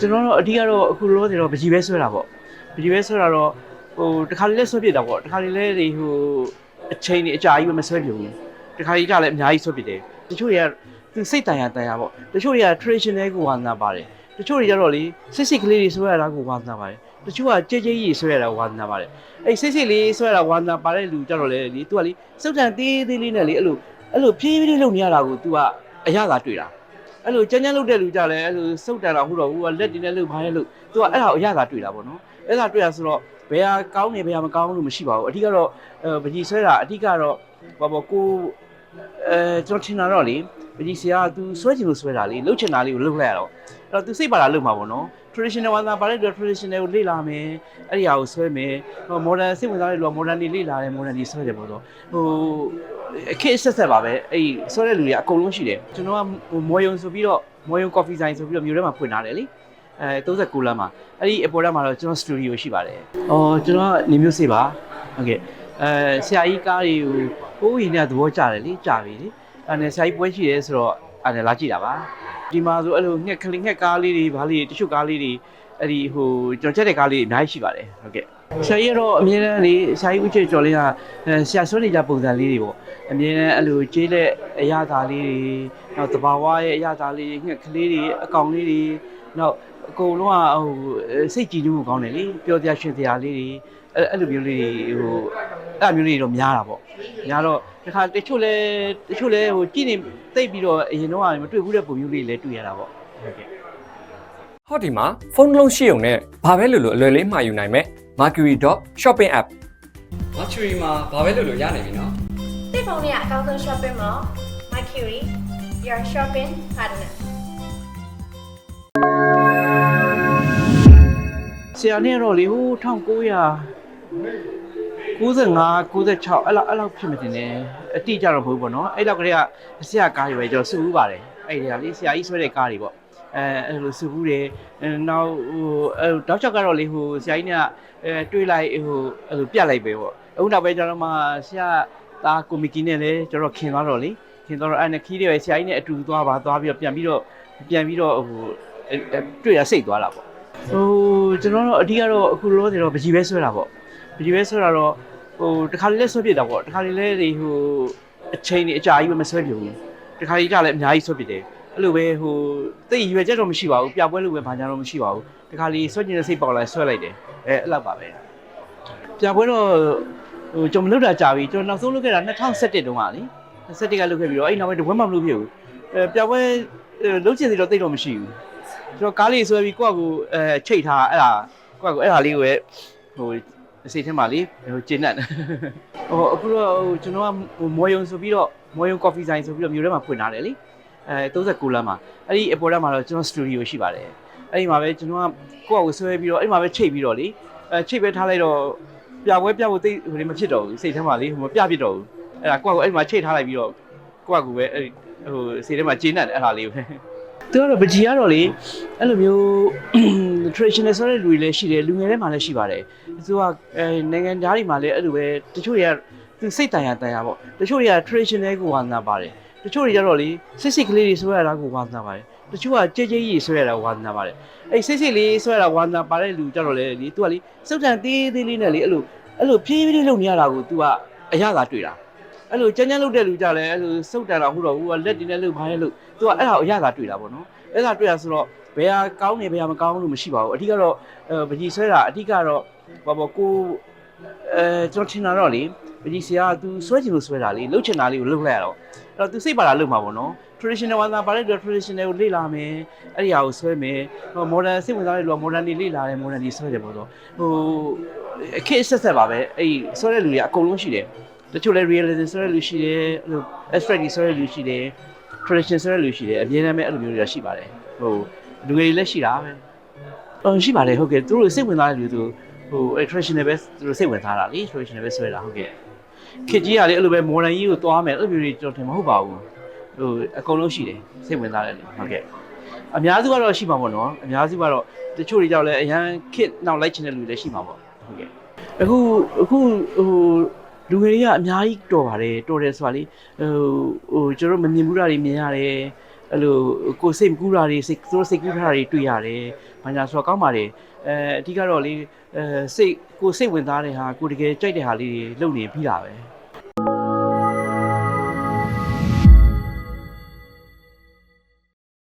ကျွန်တော်တို့အဓိကတော့အခုလောဆယ်တော့ပကြီးပဲဆွဲတာပေါ့ပကြီးပဲဆွဲတာတော့ဟိုတခါလေးလဲဆွဲပြစ်တာပေါ့တခါလေးလဲဒီဟိုအချိန်ကြီးအကြာကြီးပဲမဆွဲပြဘူးတခါကြီးကြလည်းအများကြီးဆွဲပြစ်တယ်တချို့တွေကသူစိတ်တန်ရတန်ရပေါ့တချို့တွေက traditional ကိုဝါသနာပါတယ်တချို့တွေကျတော့လေစိတ်စိတ်ကလေးတွေဆွဲရတာကိုဝါသနာပါတယ်တချို့ကကြဲကြဲကြီးဆွဲရတာဝါသနာပါတယ်အဲ့စိတ်စိတ်လေးဆွဲရတာဝါသနာပါတဲ့လူကြတော့လေဒီ तू ကလေစုတ်တန်သေးသေးလေးနဲ့လေအဲ့လိုအဲ့လိုဖြည်းဖြည်းလေးလုပ်နေရတာကို तू ကအရသာတွေ့တာ အဲ့လိုကြမ်းကြမ်းလုပ်တဲ့လူကြလည်းအဲ့လိုစုတ်တန်တာဟုတ်တော့ဘူးကလက်တင်နဲ့လုပ်ခိုင်းလို့သူကအဲ့ဒါကိုအရသာတွေ့တာပေါ့နော်အဲ့ဒါတွေ့ရဆိုတော့ဘယ်ဟာကောင်းနေဘယ်ဟာမကောင်းလို့မရှိပါဘူးအဓိကတော့အဲပကြီးဆွဲတာအဓိကတော့ဘာပေါ့ကိုအဲကျွန်တော်ထင်တာတော့လေပကြီးဆရာက तू ဆွဲချင်လို့ဆွဲတာလေလှုပ်ချင်တာလေးကိုလှုပ်လိုက်ရတော့အဲ့တော့ तू စိတ်ပါတာလှုပ်မှာပေါ့နော် traditional ဝါသနာပါတဲ့အတွက် traditional ကိုလေ့လာမယ်အဲ့ဒီဟာကိုဆွဲမယ်ဟို modern စိတ်ဝင်စားတဲ့လူက modern တွေလေ့လာတယ် modern တွေဆွဲတယ်ပေါ့တော့ဟို အခက်ဆက်ဆက်ပါပဲအဲ့ဒီဆွဲတဲ့လူတွေကအကုန်လုံးရှိတယ်ကျွန်တော်ကဟိုမော်ယုံဆိုပြီးတော့မော်ယုံ coffee ဆိုင်ဆိုပြီးတော့မြို့ထဲမှာဖွင့်ထားတယ်လေအဲ39လမ်းမှာအဲ့ဒီအပေါ်ထဲမှာတော့ကျွန်တော် studio ရှိပါတယ်။အော်ကျွန်တော်ကနေမျိုးစေးပါ။ဟုတ်ကဲ့အဲဆရာကြီးကားတွေကိုကိုယ်ရင်နဲ့သဘောကျတယ်လေကြာပြီလေ။အဲ့နဲ့ဆရာကြီးပွဲရှိရဲဆိုတော့အဲ့နဲ့လာကြည့်တာပါ။ ဒီမှာဆိုအဲ့လိုငှက်ကလေးငှက်ကားလေးတွေဘာလေးတချို့ကားလေးတွေအဲ့ဒီဟိုကျွန်တော်ချက်တဲ့ကားလေးတွေအများကြီးရှိပါတယ်။ဟုတ်ကဲ့ဆရာကြီးကတော့အမြဲတမ်းလေဆရာကြီးဦးချေကျော်လေးကအဲဆရာဆွေးနေကြပုံစံလေးတွေပေါ့အမြဲတမ်းအဲ့လိုကျေးလက်အရသာလေးတွေနောက်တဘာဝရဲ့အရသာလေးတွေငှက်ကလေးတွေအကောင်လေးတွေနောက်အကုန်လုံးကဟိုစိတ်ကြည်နူးကောင်းတယ်လေပျော်စရာရွှင်စရာလေးတွေအဲ့အဲ့လိုမျိုးလေးတွေဟို အဲ့လိုမျိုးလေးတွေတော့များတာပေါ့များတော့တခါတချို့လဲတချို့လဲဟိုကြည့်နေတိတ်ပြီးတော့အရင်တော့မတွေ့ဘူးတဲ့ပုံမျိုးလေးလည်းတွေ့ရတာပေါ့ဟုတ်ကဲ့ဟောဒီမှာဖုန်းတစ်လုံးရှိုံနဲ့ဘာပဲလို့လို့အလွယ်လေးမှာယူနိုင်မယ် Mercury.shopping app Mercury မှာဘာပဲလို့လို့ရနိုင်ပြီနော်တိတ်ဖုန်းလေးကအကောင်းဆုံး shopping mall Mercury your shopping partner ဆရာနဲ့တော့လေဟို1900 95 96အဲ့လောက်အဲ့လောက်ဖြစ်မတင်နဲ့အတိအကျတော့မဟုတ်ဘူးပေါ့နော်အဲ့လောက်ကလေးကအဆရာကားတွေပဲကျွန်တော်စုဘူးပါတယ်အဲ့ဒီကလေဆရာကြီးဆွဲတဲ့ကားတွေပေါ့အဲအဲ့လိုစုဘူးတယ်အဲနောက်ဟိုအဲတောက်ချောက်ကတော့လေဟိုဆရာကြီးကအဲတွေးလိုက်ဟိုအဲ့လိုပြတ်လိုက်ပဲပေါ့အခုနောက်ပဲကျွန်တော်မှဆရာသားကိုမီကီနဲ့လည်းကျွန်တော်ခင်သွားတော့လေခင်သွားတော့အဲ့နဲ့ခီးတွေပဲဆရာကြီးနဲ့အတူသွားပါသွားပြီးတော့ပြန်ပြီးတော့ပြန်ပြီးတော့ဟိုအဲအဲတွေ့ရစိတ်သွားတာပေါ့ဟိုကျွန်တော်တို့အဓိကတော့အခုလောဆယ်တော့ပကြီးပဲဆွဲတာပေါ့ပကြီးပဲဆွဲတာတော့ ဟိုတခါလေးလဲဆွဲပြစ်တာပေါ့တခါလေးလဲဒီဟိုအချိန်ကြီးအကြာကြီးပဲမဆွဲပြဘူးတခါလေးကြလည်းအများကြီးဆွဲပြစ်တယ်အဲ့လိုပဲဟိုတိတ်ရွယ်ချက်တော့မရှိပါဘူးပြပွဲလို့ပဲဘာညာတော့မရှိပါဘူးတခါလေးဆွဲကျင်တဲ့စိတ်ပေါက်လာဆွဲလိုက်တယ်အဲအဲ့လောက်ပါပဲပြပွဲတော့ဟိုကျွန်တော်မလုပ်တာကြာပြီကျွန်တော်နောက်ဆုံးလုပ်ခဲ့တာ2017တုန်းကလေ2017ကလုပ်ခဲ့ပြီးတော့အဲ့နောက်ပိုင်းတပွဲမှမလုပ်ဖြစ်ဘူးအဲပြပွဲလုပ်ချင်စီတော့တိတ်တော့မရှိဘူးကျွန်တော်ကားလေးဆွဲပြီးကိုယ့်အကူအဲချိတ်ထားအဲ့ဒါကိုယ့်အကူအဲ့ဒါလေးကိုပဲဟို စိတ်ထဲမှာလေဟိုကျဉ်တ်တယ်ဟိုအခုတော့ဟိုကျွန်တော်ကဟိုမော်ယုံဆိုပြီးတော့မော်ယုံ coffee ဆိုင်ဆိုပြီးတော့မြို့ထဲမှာဖွင့်ထားတယ်လေအဲ39လမ်းမှာအဲ့ဒီအပေါ်ထဲမှာတော့ကျွန်တော် studio ရှိပါတယ်အဲ့ဒီမှာပဲကျွန်တော်ကကိုယ့်အကိုဆွဲပြီးတော့အဲ့ဒီမှာပဲချိတ်ပြီးတော့လေအဲချိတ်ပဲထားလိုက်တော့ပြပွဲပြဖို့တိတ်ဟိုလေမဖြစ်တော့ဘူးစိတ်ထဲမှာလေဟိုမပြဖြစ်တော့ဘူးအဲ့ဒါကိုယ့်အကိုအဲ့ဒီမှာချိတ်ထားလိုက်ပြီးတော့ကိုယ့်အကိုပဲအဲ့ဟိုစိတ်ထဲမှာကျဉ်တ်တယ်အဲ့ဒါလေးပဲ သူကတော့ပကြီးကတော့လေအဲ့လိုမျိုး traditional ဆိုတဲ့လူတွေလည်းရှိတယ်လူငယ်တွေမှာလည်းရှိပါတယ်သူကအဲနိုင်ငံသားတွေမှာလည်းအဲ့လိုပဲတချို့တွေကသူစိတ်တန်ရတန်ရပေါ့တချို့တွေက traditional ကိုဝါသနာပါတယ်တချို့တွေကျတော့လေစိတ်စိတ်ကလေးတွေဆွဲရတာကိုဝါသနာပါတယ်တချို့ကကြဲကြဲကြီးဆွဲရတာဝါသနာပါတယ်အဲ့စိတ်စိတ်လေးဆွဲရတာဝါသနာပါတဲ့လူကျတော့လေဒီသူကလေစုတ်တန်သေးသေးလေးနဲ့လေအဲ့လိုအဲ့လိုဖြည်းဖြည်းလေးလုပ်နေရတာကို तू ကအရသာတွေ့တာ အဲ့လိုကြမ်းကြမ်းလုပ်တဲ့လူကြလည်းအဲ့လိုစုတ်တန်တာဟုတ်တော့ဘူးကလက်တင်နဲ့လုပ်ခိုင်းလို့သူကအဲ့ဒါကိုအရသာတွေ့တာပေါ့နော်အဲ့ဒါတွေ့ရဆိုတော့ဘယ်ဟာကောင်းနေဘယ်ဟာမကောင်းလို့မရှိပါဘူးအဓိကတော့အဲပကြီးဆွဲတာအဓိကတော့ဘာပေါ့ကိုအဲကျွန်တော်ထင်တာတော့လေပကြီးဆရာက तू ဆွဲချင်လို့ဆွဲတာလေလှုပ်ချင်တာလေးကိုလှုပ်လိုက်ရတော့အဲ့တော့ तू စိတ်ပါတာလှုပ်မှာပေါ့နော် traditional ဝါသနာပါတဲ့အတွက် traditional ကိုလေ့လာမယ်အဲ့ဒီဟာကိုဆွဲမယ်ဟို modern စိတ်ဝင်စားတဲ့လူက modern တွေလေ့လာတယ် modern တွေဆွဲတယ်ပေါ့တော့ဟိုအခက်ဆက်ဆက်ပါပဲအဲ့ဒီဆွဲတဲ့လူတွေကအကုန်လုံးရှိတယ် တချို့လဲ realism ဆိုတဲ့လူရှိတယ်အဲ့လို abstract ဆိုတဲ့လူရှိတယ် tradition ဆိုတဲ့လူရှိတယ်အမြဲတမ်းပဲအဲ့လိုမျိုးတွေရှိပါတယ်ဟိုလူငယ်တွေလည်းရှိတာပဲအော်ရှိပါတယ်ဟုတ်ကဲ့သူတို့စိတ်ဝင်စားတဲ့လူသူဟို traditional ပဲသူတို့စိတ်ဝင်စားတာလေ traditional ပဲဆွဲတာဟုတ်ကဲ့ခေတ်ကြီးကလေအဲ့လိုပဲ modern ကြီးကိုသွားမယ်အဲ့လိုမျိုးတွေကျွန်တော်ထင်မဟုတ်ပါဘူးဟိုအကုန်လုံးရှိတယ်စိတ်ဝင်စားတဲ့လူဟုတ်ကဲ့အများစုကတော့ရှိမှာပေါ့နော်အများစုကတော့တချို့တွေကြောင့်လည်းအရန်ခစ်နောက်လိုက်ချင်တဲ့လူတွေလည်းရှိမှာပေါ့ဟုတ်ကဲ့အခုအခုဟို လူငယ်တွေကအများကြီးတော်ပါတယ်တော်တယ်ဆိုတာလေဟိုဟိုကျွန်တော်တို့မမြင်ဘူးတာတွေမြင်ရတယ်အအဲ့လိုကိုယ်စိတ်မကူတာတွေစိတ်သူတို့စိတ်ကူးတာတွေတွေ့ရတယ်ဘာညာဆိုတော့ကောင်းပါတယ်အဲအဓိကတော့လေအဲစိတ်ကိုယ်စိတ်ဝင်စားတဲ့ဟာကိုယ်တကယ်ကြိုက်တဲ့ဟာလေးတွေလုပ်နေပြီတာပဲ